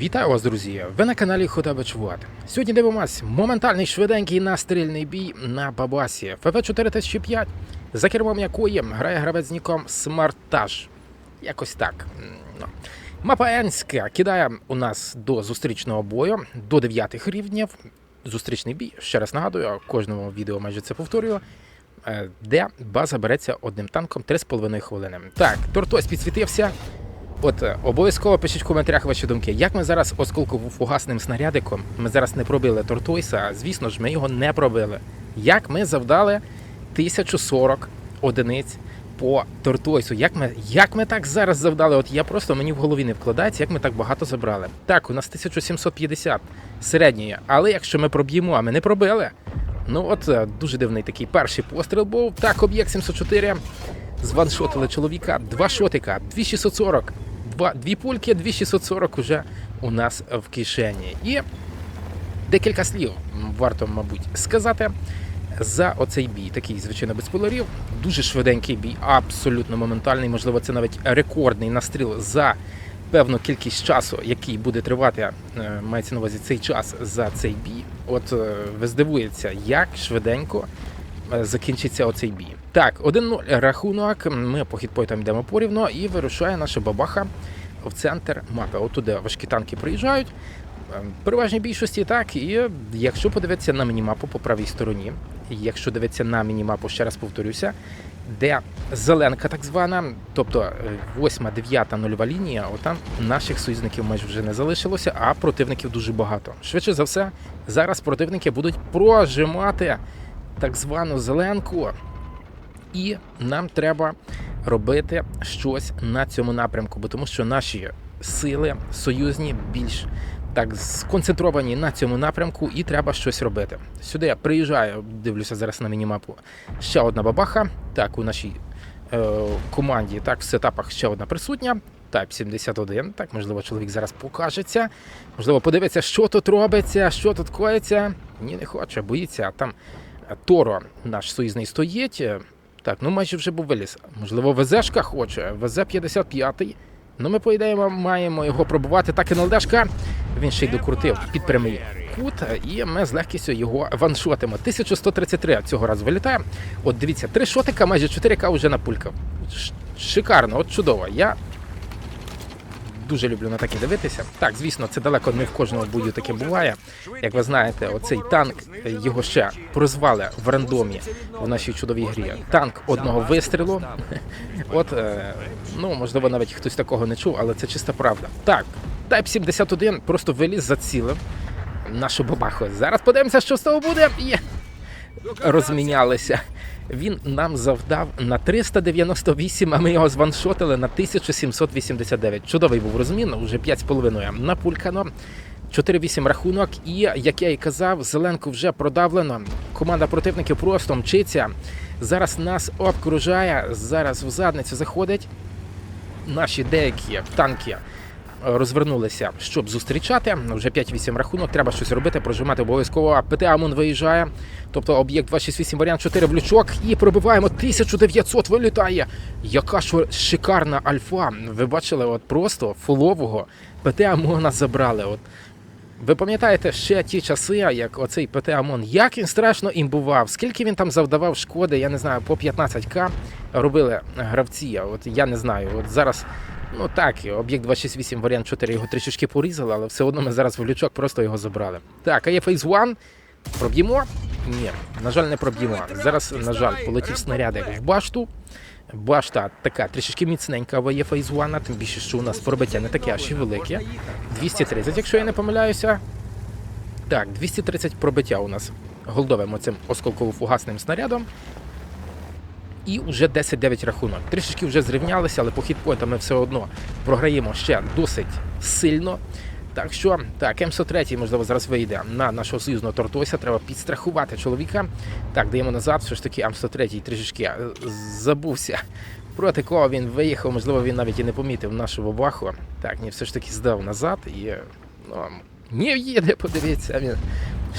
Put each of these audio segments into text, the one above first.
Вітаю вас, друзі! Ви на каналі Хотабич Вод. Сьогодні дивимось моментальний швиденький настрільний бій на Бабасі ФВ 4005, за кермом якої грає гравець ніком Смартаж. Якось так. Ну. Мапа Енська кидає у нас до зустрічного бою до 9 рівнів. Зустрічний бій. Ще раз нагадую, кожному відео майже це повторюю. е, Де база береться одним танком 3,5 хвилини. Так, Тортось підсвітився. От е, обов'язково пишіть в коментарях ваші думки. Як ми зараз осколково-фугасним снарядиком, ми зараз не пробили Тортойса, звісно ж, ми його не пробили. Як ми завдали 1040 одиниць по Тортойсу? Як ми, як ми так зараз завдали? От я просто мені в голові не вкладається, як ми так багато забрали. Так, у нас 1750 середньої, але якщо ми проб'ємо, а ми не пробили. Ну от е, дуже дивний такий перший постріл був. Так, об'єкт 704. Званшотили чоловіка. Два шотика, 2640. Два, дві пульки, 2640 уже у нас в кишені. І декілька слів варто, мабуть, сказати за оцей бій. Такий, звичайно, без полярів. Дуже швиденький бій, абсолютно моментальний. Можливо, це навіть рекордний настріл за певну кількість часу, який буде тривати, е, мається на увазі цей час за цей бій. От е, ви здивуєтеся, як швиденько закінчиться оцей бій. Так, 1-0 рахунок. Ми по хітпойтам йдемо порівно і вирушає наша бабаха в центр мапи. Отуди важкі танки приїжджають. Е, Переважній більшості так. І якщо подивитися на мінімапу по правій стороні, якщо дивитися на мінімапу, ще раз повторюся, де зеленка так звана, тобто 8, 9, нульова лінія, отам наших союзників майже вже не залишилося, а противників дуже багато. Швидше за все, зараз противники будуть прожимати так звану зеленку, і нам треба робити щось на цьому напрямку, бо тому що наші сили союзні більш так сконцентровані на цьому напрямку, і треба щось робити. Сюди я приїжджаю, дивлюся зараз на мінімапу. Ще одна бабаха. Так, у нашій е, команді так в сетапах ще одна присутня. Type 71. Так, можливо, чоловік зараз покажеться. Можливо, подивиться, що тут робиться, що тут коїться. Ні, не хоче, боїться. Там Торо, наш союзний стоїть. Так, ну майже вже був виліз. Можливо, ВЗшка хоче. ВЗ 55 Ну, ми, по ідеї, маємо його пробувати. Так, НЛДшка. Він ще й докрутив під прямий кут, і ми з легкістю його ваншотимо. 1133 цього разу вилітає. От дивіться, три шотика, майже 4К вже напулькав. Ш- Шикарно, от чудово. Я дуже люблю на таке дивитися. Так, звісно, це далеко не в кожному бою таке буває. Як ви знаєте, оцей танк його ще прозвали в рандомі в нашій чудовій грі. Танк одного вистрілу. От, е, ну можливо, навіть хтось такого не чув, але це чиста правда. Так, Type 71 просто виліз зацілив нашу бабаху. Зараз подивимося, що з того буде. Є. Розмінялися. Він нам завдав на 398, а ми його званшотили на 1789. Чудовий був розмін, уже 5,5 напулькано. 4-8 рахунок, і як я і казав, зеленку вже продавлено. Команда противників просто мчиться. Зараз нас обкружає, зараз в задницю заходить. Наші деякі танки розвернулися, щоб зустрічати. Вже 5-8 рахунок, треба щось робити, прожимати обов'язково. ПТ Амун виїжджає. Тобто об'єкт 268 варіант 4 в лючок і пробиваємо 1900 вилітає. Яка ж шикарна альфа. Ви бачили, от просто фулового ПТ Амона забрали. От ви пам'ятаєте ще ті часи, як оцей ПТ Амон, як він страшно імбував, скільки він там завдавав шкоди, я не знаю, по 15к робили гравці. От я не знаю. От зараз, ну так, об'єкт 268 варіант 4 його трішечки порізали, але все одно ми зараз в лючок просто його забрали. Так, а є фейз 1. Проб'ємо? Ні, на жаль, не проб'ємо. Зараз, на жаль, полетів снарядик в башту. Башта така трішечки міцненька в фейз 1, тим більше, що у нас пробиття не таке аж і велике. 230, якщо я не помиляюся. Так, 230 пробиття у нас голдовим оцим осколково-фугасним снарядом. І вже 10-9 рахунок. Трішечки вже зрівнялися, але по хітпоінтам ми все одно програємо ще досить сильно. Так що, так, М103, можливо, зараз вийде на нашого союзного Тортося. Треба підстрахувати чоловіка. Так, даємо назад. Все ж таки М103 трішечки е, забувся. Проти кого він виїхав, можливо, він навіть і не помітив нашу бабаху. Так, ні, все ж таки здав назад і ну, не в'їде, подивіться. Він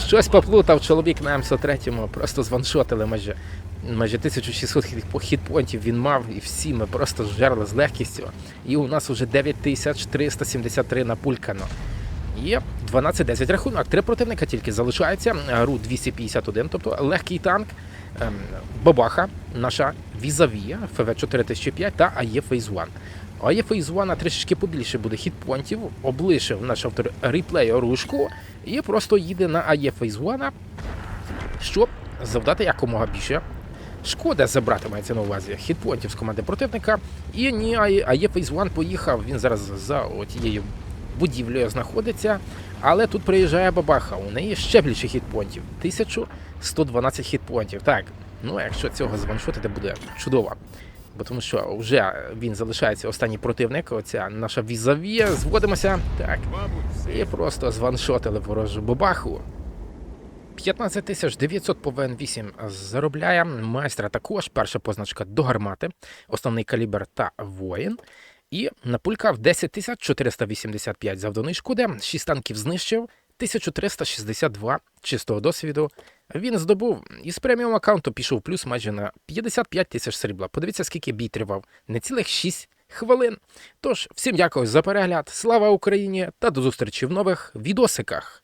щось поплутав чоловік на М103, просто званшотили майже. Майже 1600 хіт- хітпонтів він мав, і всі ми просто жерли з легкістю. І у нас вже 9373 напулькано. Є 12-10 рахунок. Три противника тільки залишається. Ру 251, тобто легкий танк. ем, Бабаха, наша Візаві, ФВ 4005 та АЄ Phase One. АЄ Phase One трішечки побільше буде хітпонтів, облишив наш автор реплей оружку і просто їде на АЄ Phase One, щоб завдати якомога більше. Шкода забрати мається на увазі хітпонтів з команди противника. І ні, АЄ Phase One поїхав. Він зараз за тією будівлею знаходиться. Але тут приїжджає бабаха. У неї ще більше хітпонтів. 1112 хітпонтів. Так, ну якщо цього званшотити, буде чудово. Бо тому що вже він залишається останній противник. Оця наша візаві. Зводимося. Так. І просто званшотили ворожу бабаху. 15 тисяч 900 по ВН8 заробляє. Майстра також. Перша позначка до гармати, основний калібр та воїн. І напулькав 10 тисяч 485 завданої шкоди, 6 танків знищив, 1362 чистого досвіду. Він здобув і з преміум аккаунту пішов плюс майже на 55 тисяч срібла. Подивіться, скільки бій тривав. Не цілих 6 хвилин. Тож, всім дякую за перегляд. Слава Україні та до зустрічі в нових відосиках.